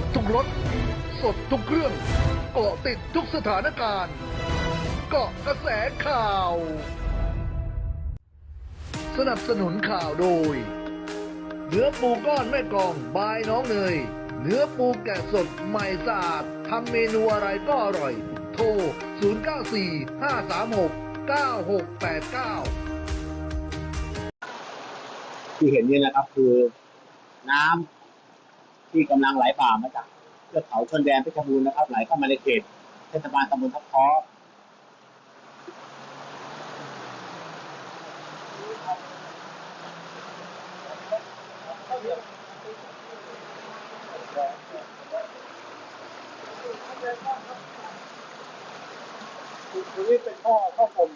บทุกรถ สดทุกเรื่องเกาะติดทุกสถานการณ์ เกาะกระแสข่าว สนับสนุนข่าวโดย เนื้อปูก้อนแม่กองบายน้องเนย เนื้อปูแกะสดใหม่สะอาดทำเมนูอะไรก็อร่อย โทร 094 536 9689 ที่เห็นนี่นะครับคือน้ำ ที่กำลังไหลบ่ามาจากเทือกเขาชนแดนเพชรบูรณ์นะครับไหลเข้ามาในเขตเทศบาลตำบลทับท้อคือนี่เป็นท่อท่อผม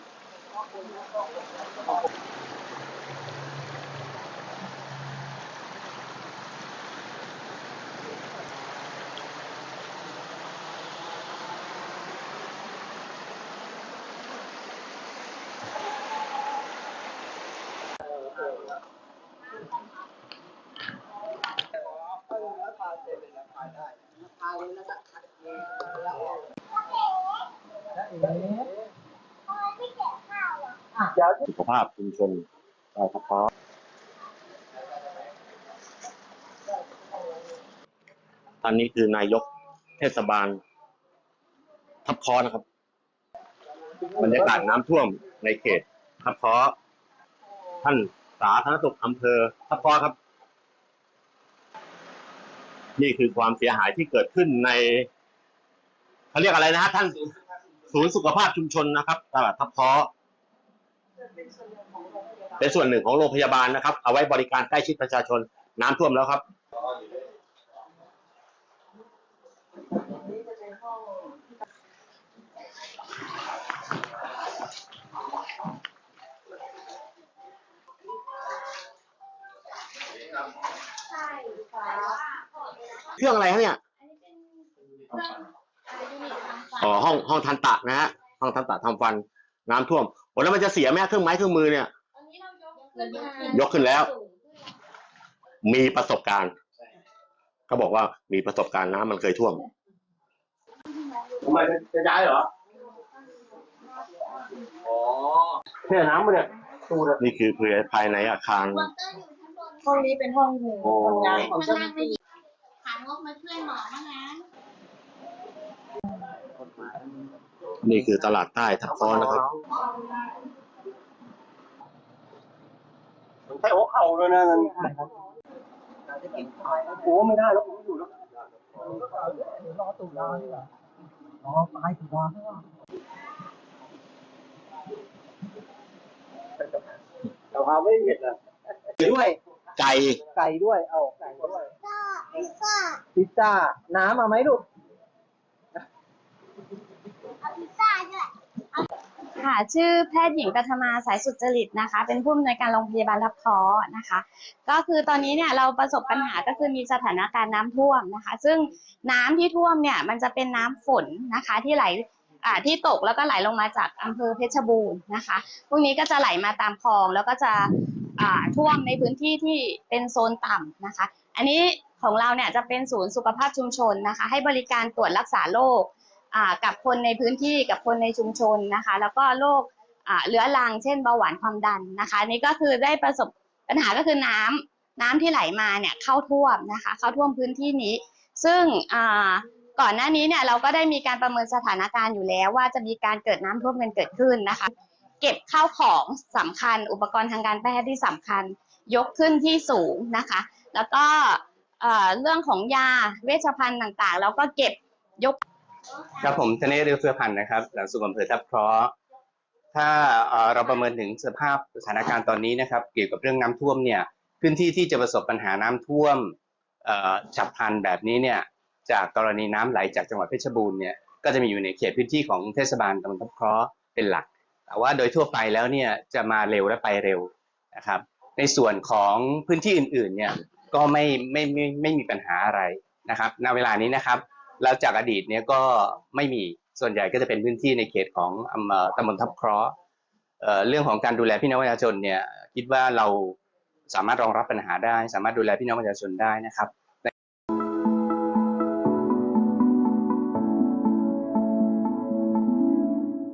สุขภาพชุมชนเราทับท้อท่านนี้คือนายกเทศบาล ทับท้อนะครับ บรรยากาศน้ำท่วมในเขตทับท้อท่าน สาธารณสุขอำเภอทับท้อครับ นี่คือความเสียหายที่เกิดขึ้นในเขาเรียกอะไรนะฮะท่านศูนย์สุขภาพชุมชนนะครับตลาดทับท้อเป็นส่วนหนึ่งของโรงพยาบาลนะครับ เอาไว้บริการใกล้ชิดประชาชนน้ำท่วมแล้วครับ เครื่องอะไรฮะเนี่ยอันนี้เป็นเครื่องอ่ายูนิตทำฟันอ๋อห้องห้องทันตะนะฮะห้องทันตะทำฟันน้ำท่วมโอ้แล้วมันจะเสียไหมเครื่องไม้เครื่องมือเนี่ยตอนนี้เรายกขึ้นมายกขึ้นแล้วสูงขึ้นมีประสบการณ์เขาบอกว่ามีประสบการณ์น้ำมันเคยท่วม ทำไมจะย้ายเหรอ อ๋อ เนี่ยน้ำมันเนี่ยนี่คือภายในอาคารวอเตอร์อยู่ชั้นบน ห้องนี้เป็นห้องโอ้ทำงานของเจ้าหน้าที่หางบมาช่วยหมอมานะนี่คือตลาดใต้ทับซ้อนนะครับ ใช้หัวเข่าเลยนะนั่นโอ้ไม่ได้แล้วผมอยู่แล้วรอตุลาดีกว่ารอปลายตุลาใช่ป่ะเราพาไม่เห็นนะด้วย ไก่ไก่ด้วย เอาไก่ด้วย พิซซ่าพิซซ่า น้ำมาไหมลูก เอาพิซซ่าด้วยค่ะ ชื่อแพทย์หญิงปัทมาสายสุจริตนะคะ เป็นผู้อำนวยการโรงพยาบาลทับท้อนะคะ ก็คือตอนนี้เนี่ยเราประสบปัญหาก็คือมีสถานการณ์น้ำท่วมนะคะ ซึ่งน้ำที่ท่วมเนี่ยมันจะเป็นน้ำฝนนะคะที่ไหลอ่าที่ตกแล้วก็ไหลลงมาจากอำเภอเพชรบูรณ์นะคะ พวกนี้ก็จะไหลมาตามคลองแล้วก็จะอ่า ท่วมในพื้นที่ที่เป็นโซนต่ำนะคะ อันนี้ของเราเนี่ยจะเป็นศูนย์สุขภาพชุมชนนะคะ ให้บริการตรวจรักษาโรคกับคนในพื้นที่กับคนในชุมชนนะคะ แล้วก็โรคเรื้อรังเช่นเบาหวานความดันนะคะนี่ก็คือได้ประสบปัญหาก็คือน้ำน้ำที่ไหลมาเนี่ยเข้าท่วมนะคะ เข้าท่วมพื้นที่นี้ ซึ่งก่อนหน้านี้เนี่ยเราก็ได้มีการประเมินสถานการณ์อยู่แล้ว ว่าจะมีการเกิดน้ำท่วมกันเกิดขึ้นนะคะ เก็บข้าวของสำคัญ อุปกรณ์ทางการแพทย์ที่สำคัญ ยกขึ้นที่สูงนะคะ แล้วก็เรื่องของยาเวชภัณฑ์ต่างๆ แล้วก็เก็บยก ครับผมธเนศเรือเฟือพันธ์นะครับ หลังสุขอำเภอทับเคราะห์ถ้าเราประเมินถึงสภาพสถานการณ์ตอนนี้นะครับ เกี่ยวกับเรื่องน้ำท่วมเนี่ยพื้นที่ที่จะประสบปัญหาน้ำท่วมฉับพลันแบบนี้เนี่ยจากกรณีน้ำไหลจากจังหวัดเพชรบูรณ์เนี่ยก็จะมีอยู่ในเขตพื้นที่ของเทศบาลตำบลทับเคราะห์เป็นหลัก แต่ว่าโดยทั่วไปแล้วเนี่ยจะมาเร็วและไปเร็วนะครับ ในส่วนของพื้นที่อื่นๆเนี่ยก็ไม่ไม่ไม่ไม่มีปัญหาอะไรนะครับ ณเวลานี้นะครับแล้วจากอดีตเนี่ยก็ไม่มีส่วนใหญ่ก็จะเป็นพื้นที่ในเขตของอำเภอตำบลทับเคราะห์เอ่อเรื่องของการดูแลพี่น้องประชาชนเนี่ยคิดว่าเราสามารถรองรับปัญหาได้ สามารถดูแลพี่น้องประชาชนได้นะครับ